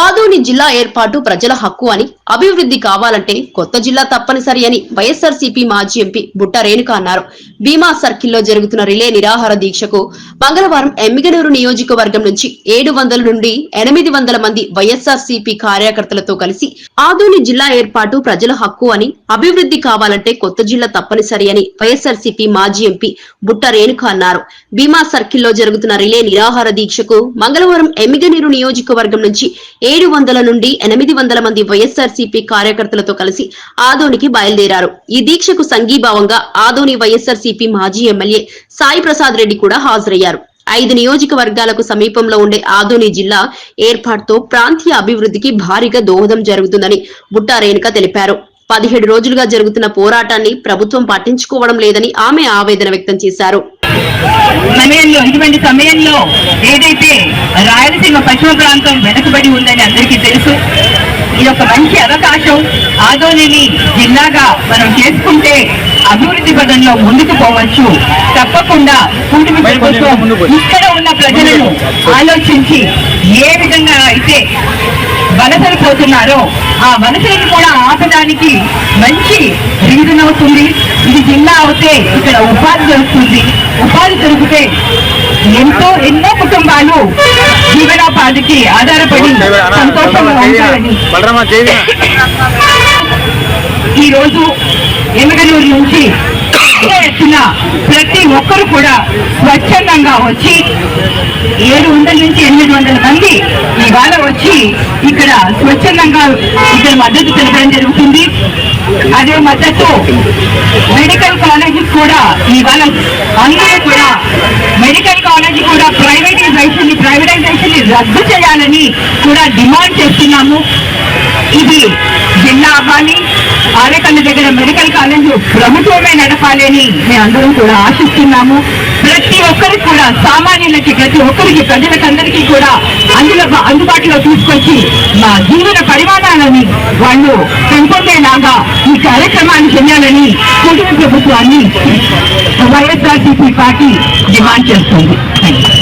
ఆదోని జిల్లా ఏర్పాటు ప్రజల హక్కు అని అభివృద్ధి కావాలంటే కొత్త జిల్లా తప్పనిసరి అని వైఎస్ఆర్సీపీ మాజీ ఎంపీ బుట్ట రేణుక అన్నారు. భీమా సర్కిల్లో జరుగుతున్న రిలే నిరాహార దీక్షకు మంగళవారం ఎమ్మిగనూరు నియోజకవర్గం నుంచి ఏడు వందల నుండి ఎనిమిది వందల మంది వైఎస్ఆర్సీపీ కార్యకర్తలతో కలిసి ఆదోని జిల్లా ఏర్పాటు ప్రజల హక్కు అని అభివృద్ధి కావాలంటే కొత్త జిల్లా తప్పనిసరి అని వైఎస్ఆర్సీపీ మాజీ ఎంపీ బుట్ట రేణుక అన్నారు. భీమా సర్కిల్లో జరుగుతున్న రిలే నిరాహార దీక్షకు మంగళవారం ఎమ్మిగనీరు నియోజకవర్గం నుంచి ఏడు వందల నుండి ఎనిమిది వందల మంది వైఎస్ఆర్సీపీ కార్యకర్తలతో కలిసి ఆదోనికి బయలుదేరారు. ఈ దీక్షకు సంఘీభావంగా ఆదోని వైఎస్ఆర్సీపీ మాజీ ఎమ్మెల్యే సాయి ప్రసాద్ రెడ్డి కూడా హాజరయ్యారు. ఐదు నియోజకవర్గాలకు సమీపంలో ఉండే ఆదోని జిల్లా ఏర్పాటుతో ప్రాంతీయ అభివృద్ధికి భారీగా దోహదం జరుగుతుందని బుట్టా రేణుక తెలిపారు. పదిహేడు రోజులుగా జరుగుతున్న పోరాటాన్ని ప్రభుత్వం పట్టించుకోవడం లేదని ఆమె ఆవేదన వ్యక్తం చేశారు. సమయంలో ఇటువంటి సమయంలో ఏదైతే రాయలసీమ పశ్చిమ ప్రాంతం వెనుకబడి ఉందని అందరికీ తెలుసు ఇది ఒక మంచి అవకాశం ఆదోనిని జిల్లాగా మనం చేసుకుంటే అభివృద్ధి పదంలో ముందుకు పోవచ్చు. తప్పకుండా కూటమి ప్రభుత్వం ఇక్కడ ఉన్న ప్రజలను ఆలోచించి ఏ విధంగా అయితే వలసలు పోతున్నారో ఆ వలసలను కూడా ఆపడానికి మంచి రీజన్ అవుతుంది. ఇది జిల్లా అవుతే ఇక్కడ ఉపాధి దొరుకుతుంది ఉపాధి దొరికితే ఎంతో ఎన్నో కుటుంబాలు జీవనోపాధికి ఆధారపడి సంతోషంగా ఉంటారని ఈరోజు జైవి ఈ రోజు నుంచి పెద్ద ఎత్తున ప్రతి ఒక్కరు కూడా స్వచ్ఛందంగా వచ్చి ఏడు వందల నుంచి ఎనిమిది వందల మంది ఇవాళ వచ్చి ఇక్కడ స్వచ్ఛందంగా ఇక్కడ మద్దతు తెలపడం జరుగుతుంది. అదే మద్దతు మెడికల్ కాలేజీ కూడా ఇవాళ అందరూ కూడా మెడికల్ కాలేజీ కూడా ప్రైవేటైజేషన్ని ప్రైవేటైజేషన్ని రద్దు చేయాలని కూడా డిమాండ్ చేస్తున్నాము. ఇది జిల్లా అవ్వాలి ఆరేకల్ల దగ్గర మెడికల్ కాలేజ్ ప్రభుత్వమే నడపాలి అని మేము అందరం కూడా ఆశిస్తున్నాము. ప్రతి ఒక్కరికి కూడా సామాన్యులకి ప్రతి ఒక్కరికి ప్రజలకందరికీ కూడా అందులో అందుబాటులో తీసుకొచ్చి మా జీవన పరిమాణాలని వాళ్ళు పెంపొందేలాగా ఈ కార్యక్రమాన్ని చేయాలని కేంద్ర ప్రభుత్వాన్ని వైఎస్ఆర్సీపీ పార్టీ డిమాండ్ చేస్తుంది. Thank you